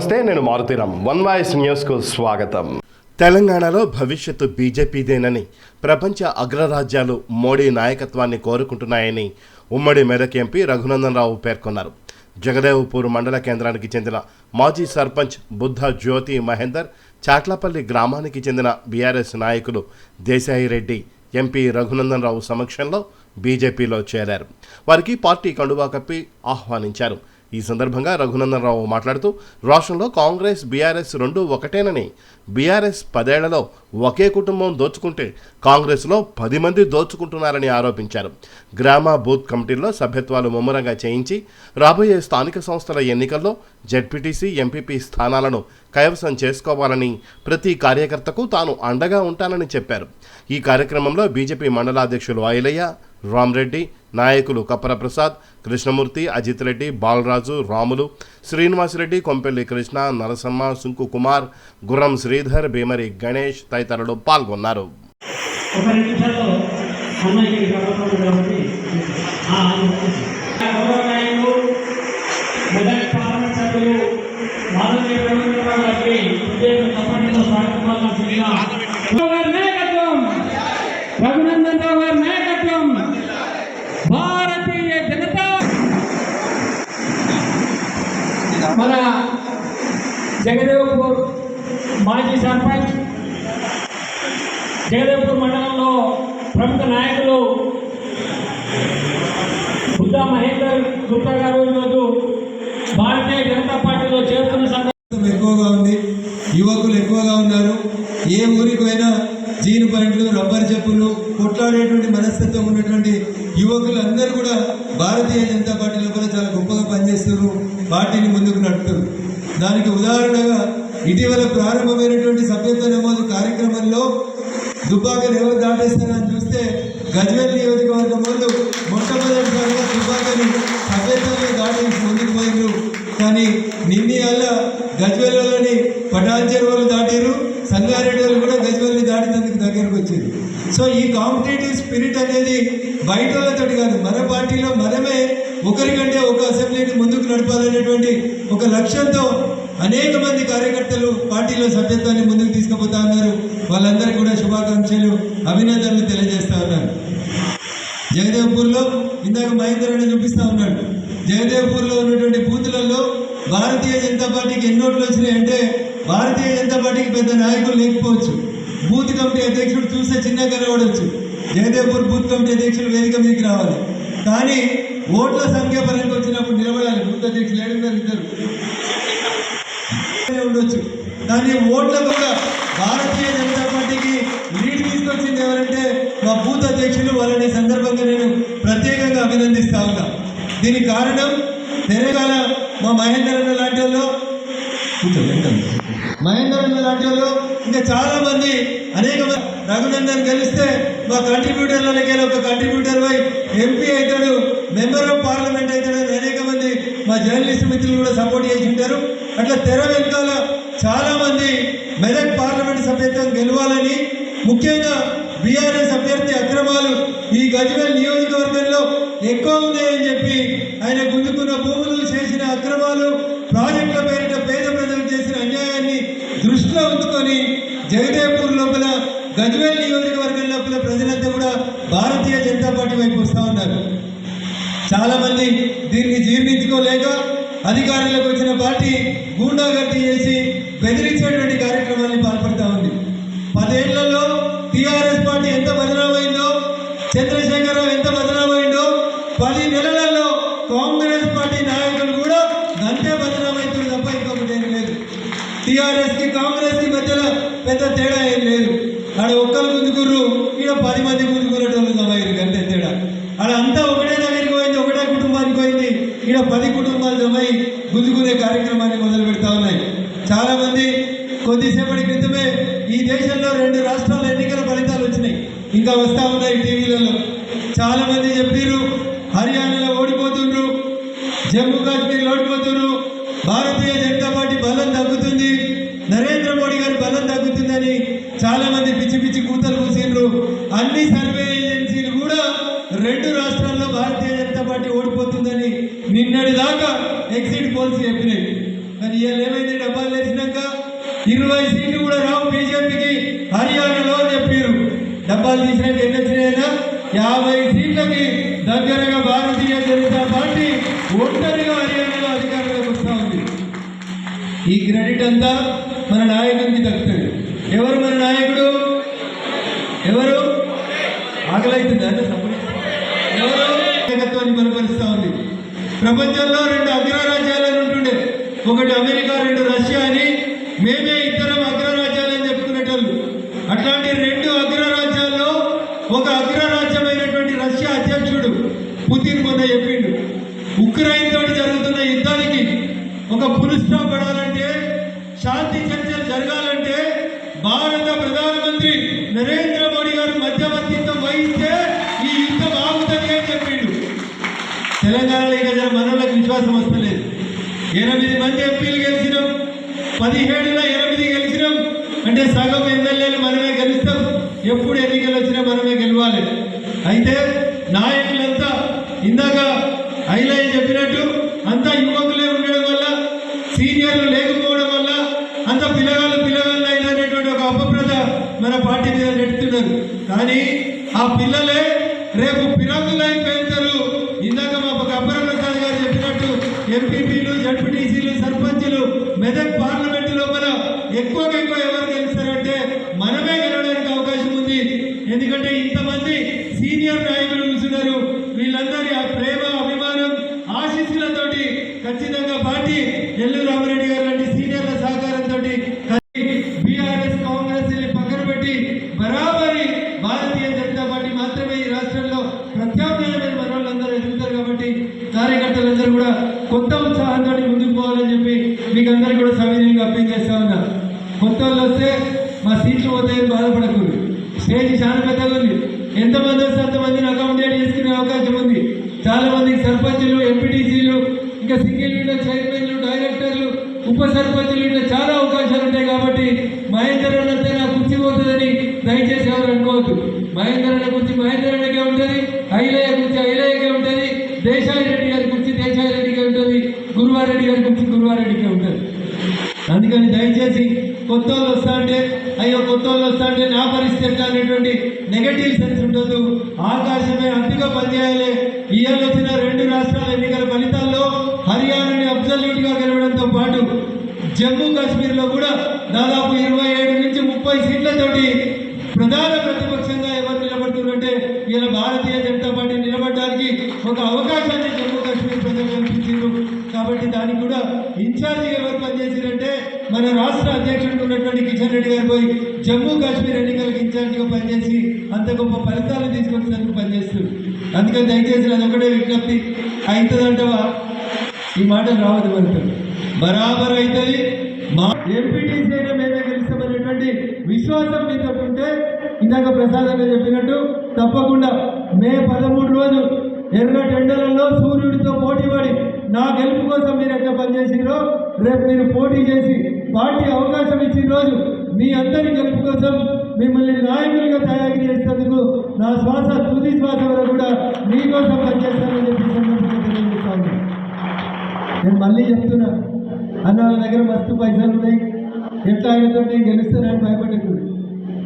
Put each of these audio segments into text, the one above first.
నమస్తే నేను Maruthi Ram one voice న్యూస్కు స్వాగతం. తెలంగాణలో భవిష్యత్తు బీజేపీదేనని ప్రపంచ అగ్రరాజ్యాలు మోడీ నాయకత్వాన్ని కోరుకుంటున్నాయని ఉమ్మడి మెదక్ ఎంపీ రఘునందనరావు పేర్కొన్నారు. జగదేవపూర్ మండల కేంద్రానికి చెందిన మాజీ సర్పంచ్ బుద్ధ జ్యోతి మహేందర్ చాట్లపల్లి గ్రామానికి చెందిన బీఆర్ఎస్ నాయకులు దేశాయిరెడ్డి ఎంపీ రఘునందనరావు సమక్షంలో బీజేపీలో చేరారు. వారికి పార్టీ కండువా కప్పి ఆహ్వానించారు. ఈ సందర్భంగా రఘునందనరావు మాట్లాడుతూ రాష్ట్రంలో కాంగ్రెస్ బీఆర్ఎస్ రెండు ఒకటేనని. బీఆర్ఎస్ పదేళ్ళలో ఒకే కుటుంబం దోచుకుంటే కాంగ్రెస్లో పది మంది దోచుకుంటున్నారని ఆరోపించారు. గ్రామ బూత్ కమిటీల్లో సభ్యత్వాలు ముమ్మరంగా చేయించి రాబోయే స్థానిక సంస్థల ఎన్నికల్లో జెడ్పీటీసీ ఎంపీపీ స్థానాలను కైవసం చేసుకోవాలని ప్రతి కార్యకర్తకు తాను అండగా ఉంటానని చెప్పారు. ఈ కార్యక్రమంలో బీజేపీ మండలాధ్యక్షులు ఆయలయ్య రామ్రెడ్డి నాయకులు కప్పర ప్రసాద్ కృష్ణమూర్తి అజిత్ రెడ్డి బాలరాజు రాములు శ్రీనివాసరెడ్డి కొంపెల్లి కృష్ణ నరసమ్మ సుంకు కుమార్ గుర్రం శ్రీధర్ భీమరి గణేష్ తదితరులు పాల్గొన్నారు. రఘునందన్ రావు గారి నాయకత్వం. మన జగదేవ్పూర్ మాజీ సర్పంచ్ జగదేవ్పూర్ మండలంలో ప్రముఖ నాయకులు బుద్ధా మహేందర్ గుప్తా గారు ఈరోజు భారతీయ జనతా పార్టీలో చేరుతున్న సందర్భం. ఎక్కువగా ఉంది. యువకులు ఎక్కువగా ఉన్నారు. ఏ ఊరికి పోయినా జీన్ ప్యాంట్లు రబ్బర్ చెప్పులు కొట్లాడేటువంటి మనస్తత్వం ఉన్నటువంటి యువకులు అందరూ కూడా భారతీయ జనతా పార్టీ లోపల చాలా గొప్పగా పనిచేస్తున్నారు. పార్టీని ముందుకు నడుపుతారు దానికి ఉదాహరణగా ఇటీవల ప్రారంభమైనటువంటి సభ్యత్వ నమోదు కార్యక్రమంలో దుబ్బాకలు ఎవరు దాటేస్తారని చూస్తే గజ్వేల్ నియోజకవర్గం వాళ్ళు మొట్టమొదటిసారిగా దుబ్బాకని సభ్యత్వాన్ని దాటేసి ముందుకు పోయినారు కానీ నిన్న వల్ల గజ్వేల్లోని పటాన్చేరు వాళ్ళు దాటారు సంగారెడ్డి వాళ్ళు కూడా గజ్వేల్ని దాటినందుకు దగ్గరకు వచ్చింది సో ఈ కాంపిటేటివ్ స్పిరిట్ అనేది బయట వాళ్ళతోటి కాదు మన పార్టీలో మనమే ఒకరికంటే ఒక అసెంబ్లీని ముందుకు నడపాలనేటువంటి ఒక లక్ష్యంతో అనేక మంది కార్యకర్తలు పార్టీలో సభ్యత్వాన్ని ముందుకు తీసుకుపోతా ఉన్నారు. వాళ్ళందరికీ కూడా శుభాకాంక్షలు అభినందనలు తెలియజేస్తా ఉన్నారు జయదేవ్పూర్లో ఇందాక మహేందర్ అని ఉన్నాడు. జయదేవ్పూర్లో ఉన్నటువంటి బూతులలో భారతీయ జనతా పార్టీకి ఎన్నోట్లు వచ్చినాయి అంటే భారతీయ జనతా పార్టీకి పెద్ద నాయకులు లేకపోవచ్చు. బూత్ కమిటీ అధ్యక్షుడు చూస్తే చిన్నగా కనబడవచ్చు జయదేవ్పూర్ బూత్ కమిటీ అధ్యక్షులు వేదిక మీదకి రావాలి. కానీ ఓట్ల సంఖ్య పరంగా వచ్చినప్పుడు నిలబడాలి. ముందు అధ్యక్షులు ఏడున్నారు ఇద్దరు. ఉండొచ్చు. కానీ ఓట్ల కూడా భారతీయ జనతా పార్టీకి లీడ్ తీసుకొచ్చింది ఎవరంటే మా బూత్ అధ్యక్షులు వాళ్ళని సందర్భంగా నేను ప్రత్యేకంగా అభినందిస్తా ఉన్నా. దీనికి కారణం తెలంగాణ మా మహేందర్ అన్న లాంటి వాళ్ళు. మహేందర్ అన్న లాంటి వాళ్ళు ఇంకా చాలా మంది అనేక మంది రఘునందన్ గెలిస్తే మా కంట్రిబ్యూటర్లకి ఒక కంట్రిబ్యూటర్ వై ఎంపీ అవుతాడు మెంబర్ ఆఫ్ పార్లమెంట్ అవుతాడు అని అనేక మంది మా జర్నలిస్ట్ మిత్రులు కూడా సపోర్ట్ చేసి ఉంటారు. అట్లా తెర వెనకాల చాలా మంది మెదక్ పార్లమెంట్ సభ్యత్వం గెలవాలని ముఖ్యంగా బీఆర్ఎస్ అభ్యర్థి అక్రమాలు ఈ గజ్వేల్ నియోజకవర్గంలో ఎక్కువ ఉన్నాయని చెప్పి ఆయన గుంజుకున్న భూములు చేసిన అక్రమాలు ప్రాజెక్టుల పేరిట పేద ప్రజలకు చేసిన అన్యాయాన్ని దృష్టిలో ఉంచుకొని జగదేవ్పూర్ లోపల గజ్వేల్ నియోజకవర్గం లోపల ప్రజలంతా కూడా భారతీయ జనతా పార్టీ వైపు వస్తూ ఉన్నారు. చాలా మంది దీన్ని జీర్ణించుకోలేక అధికారంలోకి వచ్చిన పార్టీ గూండాగర్దీ చేసి బెదిరించేటువంటి కార్యక్రమాన్ని పాల్పడతా ఉంది. పదేళ్ళలో టీఆర్ఎస్ పార్టీ ఎంత బదనామైందో చంద్రశేఖరరావు ఎంత బదనామైందో పది నెలలలో కాంగ్రెస్ పార్టీ నాయకులు కూడా అంతే బదనామైతుంది తప్ప ఇంకొకటి లేదు. టీఆర్ఎస్కి కాంగ్రెస్కి కాంగ్రెస్ పెద్ద తేడా ఏం లేదు. ఆడ ఒక్కరు గుంజుకుర్రు ఈడ పది మంది గుంజుకునేటోళ్ళు జమైరు అంతే తేడా. ఆడ అంతా ఒకటే దగ్గరికి పోయింది ఒకటే కుటుంబానికి పోయింది ఈడ పది కుటుంబాలు జమై గుంజుకునే కార్యక్రమాన్ని మొదలు పెడతా ఉన్నాయి. చాలామంది కొద్దిసేపటి క్రితమే ఈ దేశంలో రెండు రాష్ట్రాల ఎన్నికల ఫలితాలు వచ్చినాయి. ఇంకా వస్తూ ఉన్నాయి టీవీలలో. చాలామంది చెప్పిర్రు హర్యానాలో ఓడిపోతుండ్రు జమ్మూ కాశ్మీర్లో ఓడిపోతున్నారు భారతీయ జనతా పార్టీ బలం తగ్గుతుంది నరేంద్ర మోడీ గారి బలం తగ్గుతుందని చాలా మంది పిచ్చి పిచ్చి కూతలు కూసిండ్రు. అన్ని సర్వే ఏజెన్సీలు కూడా రెండు రాష్ట్రాల్లో భారతీయ జనతా పార్టీ ఓడిపోతుందని నిన్నటి దాకా ఎగ్జిట్ పోల్స్ చెప్పినాయి. కానీ ఇవాళ ఏమైంది? డబ్బాలు వేసినాక ఇరవై సీట్లు కూడా రావు బీజేపీకి. హర్యానాలో అని చెప్పారు డబ్బాలు తీసినాక ఎన్ని వచ్చినాయినా యాభై సీట్లకి దగ్గరగా భారతీయ జనతా పార్టీ ఒంటరిగా హర్యానాలో అధికారం ఈ క్రెడిట్ అంతా మన నాయకునికి దక్కుతుంది ఎవరు మన నాయకుడు? ఎవరు? ఆకలైతుంది? అంటే ఎవరు? నాయకత్వాన్ని బలపరుస్తూ ఉంది. ప్రపంచంలో రెండు అగ్రరాజ్యాలను ఉంటుండే. ఒకటి అమెరికా రెండు రష్యా అని మేమే ఇద్దరం అగ్రరాజ్యాలని చెప్పుకునేటోళ్ళు. అట్లాంటి రెండు అగ్రరాజ్యాల్లో ఒక అగ్రరాజ్యమైనటువంటి రష్యా అధ్యక్షుడు పుతిన్ మొన్న చెప్పిండు. ఉక్రెయిన్ తోటి జరుగుతుంది ఒక పుల్ పడాలంటే శాంతి చర్చలు జరగాలంటే భారత ప్రధానమంత్రి నరేంద్ర మోడీ గారు మధ్యవర్తిత్వం వహిస్తే ఈ యుద్ధం ఆగుతుంది అని చెప్పిండు. తెలంగాణలో ఇక జర మనోళ్ళకి విశ్వాసం వస్తలేదు. ఎనిమిది మంది ఎంపీలు గెలిచినాం. పదిహేడులో ఎనిమిది గెలిచినాం. అంటే సగం ఎమ్మెల్యేలు మనమే గెలుస్తాం. ఎప్పుడు ఎన్నికలు వచ్చినా మనమే గెలవాలి. అయితే నాయకులంతా ఇందాక ఐలయ్య చెప్పినట్టు అంతా యువకులే ఉండడం వల్ల సీనియర్లు లేకపోవడం వల్ల అంత పిల్లగాళ్ళు పిల్లగాళ్ళు అయినటువంటి ఒక అపప్రద మన పార్టీ మీద నెడుతున్నారు కానీ ఆ పిల్లలే రేపు పిరంగులై పెడతారు ఇందాక మా అబ్బరం ప్రసాద్ గారు చెప్పినట్టు ఎంపీపీలు జడ్పీటీసీలు సర్పంచ్లు మెదక్ పార్లమెంట్ లోపల ఎక్కువగా ఎక్కువ ఎవరు గెలుస్తారంటే మనమే గెలవడానికి అవకాశం ఉంది ఎందుకంటే ఇంతమంది సీనియర్ నాయకులు కూర్చున్నారు వీళ్ళందరి ఆ ప్రేమ అభిమానం ఆశీస్సులతోటి ఖచ్చితంగా పార్టీ ఎల్లు రామరెడ్డి గారు లాంటి సీనియర్ల సహకారంతో టీఆర్ఎస్ కాంగ్రెస్ పక్కన పెట్టి బరాబరి భారతీయ జనతా పార్టీ మాత్రమే ఈ రాష్ట్రంలో ప్రత్యామ్నాయమైన మనవాళ్ళందరూ ఎదుగుతారు కాబట్టి కార్యకర్తలందరూ కూడా కొత్త ఉత్సాహంతో ముందుకు పోవాలని చెప్పి మీకు అందరికీ కూడా సవినీయంగా అప్పీల్ చేస్తా ఉన్నా. కొత్త వాళ్ళు వస్తే మా సీట్లు పోతాయని బాధపడకూడదు. స్టేజ్ చాలా పెద్దగా ఉంది. ఎంతమంది వస్తే అంతమందిని అకామిడేట్ చేసుకునే అవకాశం ఉంది. చాలా మంది సర్పంచులు ఎంపీటీసీలు ఇంకా సింగిల్ విండో చైర్మన్లు డైరెక్టర్లు ఉప సర్పంచులు ఇట్లా చాలా అవకాశాలు ఉంటాయి కాబట్టి మహేందర్ అన్న నా కుర్చీ పోతుందని దయచేసి ఎవరు అనుకోవద్దు. మహేందర్ అన్న కుర్చీ మహేందర్ అన్నకే ఉంటుంది ఐలయ్య కుర్చీ ఐలయ్యకే ఉంటుంది దేశాయి రెడ్డి గారి కుర్చీ దేశాయి రెడ్డికే ఉంటుంది గురువారెడ్డి గారి కుర్చీ గురువారెడ్డికే ఉంటుంది. అందుకని దయచేసి కొత్త వాళ్ళు వస్తా అంటే అయ్యో కొత్త వాళ్ళు వస్తా అంటే నా పరిస్థితి అనేటువంటి నెగటివ్ సెన్స్ ఉండదు ఆకాశమే అంతగా పనిచేయాలి. ఇవాళ వచ్చిన రెండు రాష్ట్రాల ఎన్నికల ఫలితాల్లో హర్యానాని అబ్జల్యూట్గా గెలవడంతో పాటు జమ్మూ కాశ్మీర్లో కూడా దాదాపు ఇరవై ఏడు నుంచి ముప్పై సీట్లతోటి ప్రధాన ప్రతిపక్షంగా ఎవరు నిలబడుతున్నారంటే ఇలా భారతీయ జనతా పార్టీ నిలబడడానికి ఒక అవకాశాన్ని జమ్మూ కాశ్మీర్ ప్రజలు కల్పించారు. కాబట్టి దానికి కూడా ఇన్ఛార్జ్ ఎవరు పనిచేసారంటే మన రాష్ట్ర అధ్యక్షుడు ఉన్నటువంటి కిషన్ రెడ్డి గారు పోయి జమ్మూ కాశ్మీర్ ఎన్నికలకు ఇన్ఛార్జిగా పనిచేసి అంత గొప్ప ఫలితాలు తీసుకొచ్చినందుకు పనిచేస్తారు. అందుకని దయచేసి అది ఒకటే విజ్ఞప్తి. అవుతుందంటవా ఈ మాటలు రావద్దు మనతో బరాబర్ అవుతుంది మా ఎంపీటీసీ అయినా మేమే గెలుస్తామనేటువంటి విశ్వాసం మీతో ఉంటే ఇందాక ప్రసాదంగా చెప్పినట్టు తప్పకుండా మే పదమూడు రోజు ఎర్ర టెండర్లలో సూర్యుడితో పోటీ పడి నా గెలుపు కోసం మీరు ఎట్లా పనిచేసిరో రేపు మీరు పోటీ చేసి పార్టీ అవకాశం ఇచ్చిన రోజు మీ అందరి గెలుపు కోసం మిమ్మల్ని నాయకులుగా తయారు చేసేందుకు నా శ్వాస తుది శ్వాస వరకు కూడా మీకోసం పనిచేస్తానని చెప్పి సందర్భంగా నేను మళ్ళీ చెప్తున్నా అన్న దగ్గర మస్తు పైసలు ఉన్నాయి. ఎట్లా ఆయనతో నేను గెలుస్తానని భయపడకు.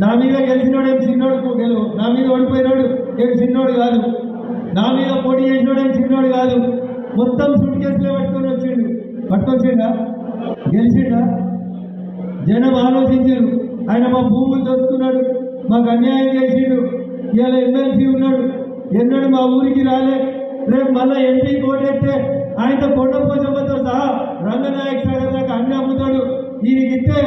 నా మీద గెలిచినోడు ఏం చిన్నోడు గెలువు. నా మీద ఓడిపోయినోడు ఏం చిన్నోడు కాదు. నా మీద పోటీ చేసినోడు ఏం చిన్నోడు కాదు. మొత్తం సూట్ కేసులే పట్టుకొని వచ్చిండు. పట్టుకొచ్చిండా? గెలిచిండా? జనం ఆలోచించారు. ఆయన మా భూములు దొరుకుతున్నాడు మాకు అన్యాయం చేసిండు. ఇవాళ ఎమ్మెల్సీ ఉన్నాడు. ఎన్నడూ మా ఊరికి రాలే. రేపు మళ్ళీ ఎంపీ కోటెత్తే ఆయనతో కొండపోచమ్మతో సహా రంగనాయక్ సాగర్ దాకా అన్ని అమ్ముతాడు. దీనికి ఇస్తే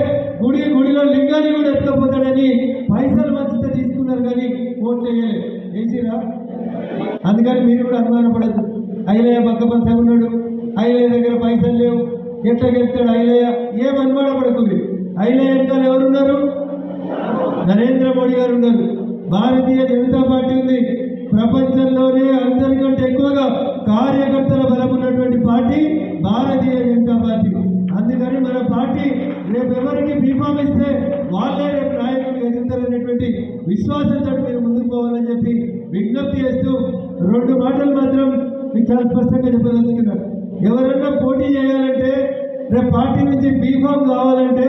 గుడి గుడిలో లింగాన్ని కూడా ఎత్తుకపోతాడని పైసలు మంచితో తీసుకున్నారు కానీ ఓట్లు వేయలేదు. వేసిరా? అందుకని మీరు కూడా అనుమానపడద్దు. ఐలయ్య పక్క పంచ ఉన్నాడు. ఐలయ్య దగ్గర పైసలు లేవు. ఎట్లా గెలుస్తాడు ఐలయ్య? ఏం అనుమానపడకుంది ఐలయ్య వెనకాల ఎవరున్నారు? నరేంద్ర మోడీ గారు ఉన్నారు. భారతీయ జనతా పార్టీ ఉంది. ప్రపంచంలోనే అందరికంటే ఎక్కువగా కార్యకర్తల బలం ఉన్నటువంటి పార్టీ భారతీయ జనతా పార్టీ. అందుకని మన పార్టీ రేపు ఎవరికి బీఫామ్ ఇస్తే వాళ్ళే రేపు నాయకులు ఎదుగుతారనేటువంటి విశ్వాసంతో మీరు ముందుకు పోవాలని చెప్పి విజ్ఞప్తి చేస్తూ రెండు మాటలు మాత్రం మీకు చాలా స్పష్టంగా చెప్పదలుచుకున్నారు ఎవరన్నా పోటీ చేయాలంటే రేపు పార్టీ నుంచి బీఫామ్ కావాలంటే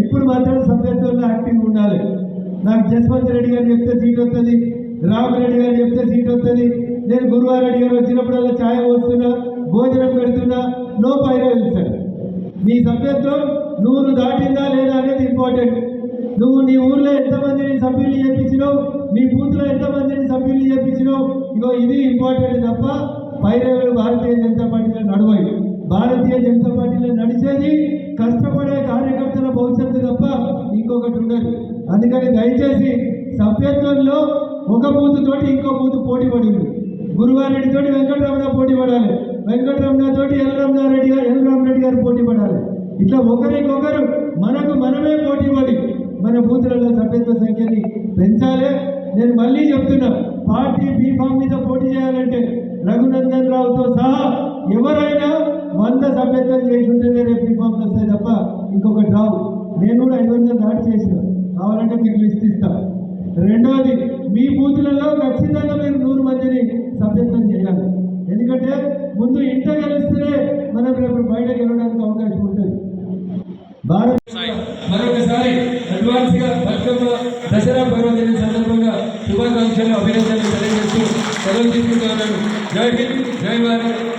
ఇప్పుడు మాత్రం సభ్యత్వంలో యాక్టివ్ ఉండాలి. నాకు జస్వంత్ రెడ్డి గారు చెప్తే సీట్ వస్తుంది. రామరెడ్డి గారు చెప్తే సీట్ వస్తుంది. నేను గురువారెడ్డి గారు వచ్చినప్పుడల్లా ఛాయ్ పోస్తున్నా భోజనం పెడుతున్నా నో పైరో సార్ నీ సభ్యత్వం నువ్వు దాటిందా లేదా అనేది ఇంపార్టెంట్ నువ్వు నీ ఊర్లో ఎంతమందిని సభ్యులు చేపించినావు? నీ బూత్లో ఎంతమందిని సభ్యులు చేపించినావు? ఇగో ఇది ఇంపార్టెంట్ తప్ప పైరవులు భారతీయ జనతా పార్టీలో నడవాయి భారతీయ జనతా పార్టీలో నడిచేది కష్టపడే కార్యకర్తల భవిష్యత్తు తప్ప ఇంకొకటి ఉండదు. అందుకని దయచేసి సభ్యత్వంలో ఒక బూతుతోటి ఇంకో బూతు పోటీ పడింది గురువారెడ్డి తోటి వెంకటరమణ పోటీ పడాలి వెంకటరమణ తోటి ఎల్ గారు ఎల్ రామరెడ్డి గారు పోటీ పడాలి ఇట్లా ఒకరికొకరు మనకు మనమే పోటీ పడి మన బూతులలో సభ్యత్వ సంఖ్యని పెంచాలి. నేను మళ్ళీ చెప్తున్నా పార్టీ బీఫామ్ మీద పోటీ చేయాలంటే రఘునందన్ రావుతో సహా ఎవరైనా వంద సభ్యత్వం చేసి ఉంటేనే రేపు బీఫామ్ వస్తాయి తప్ప ఇంకొకటి రావు. నేను కూడా ఐదు వందలు దాటి చేసిన. కావాలంటే మీకు లిస్ట్ ఇస్తాను రెండవది మీ బూతులలో ఖచ్చితంగా మీరు నూరు మందిని సభ్యత్వం చేయాలి. ఎందుకంటే ముందు ఇంట గెలిస్తేనే మనం రేపు బయట గెలవడానికి అవకాశం ఉంటుంది. భారత్ మరొకసారి అడ్వాన్స్గా బతుకమ్మ దసరా పర్వదిన సందర్భంగా శుభాకాంక్షలు అభినందనలు తెలియజేస్తూ సెలవు తీసుకుంటున్నాను జై హింద్ జై భారత్.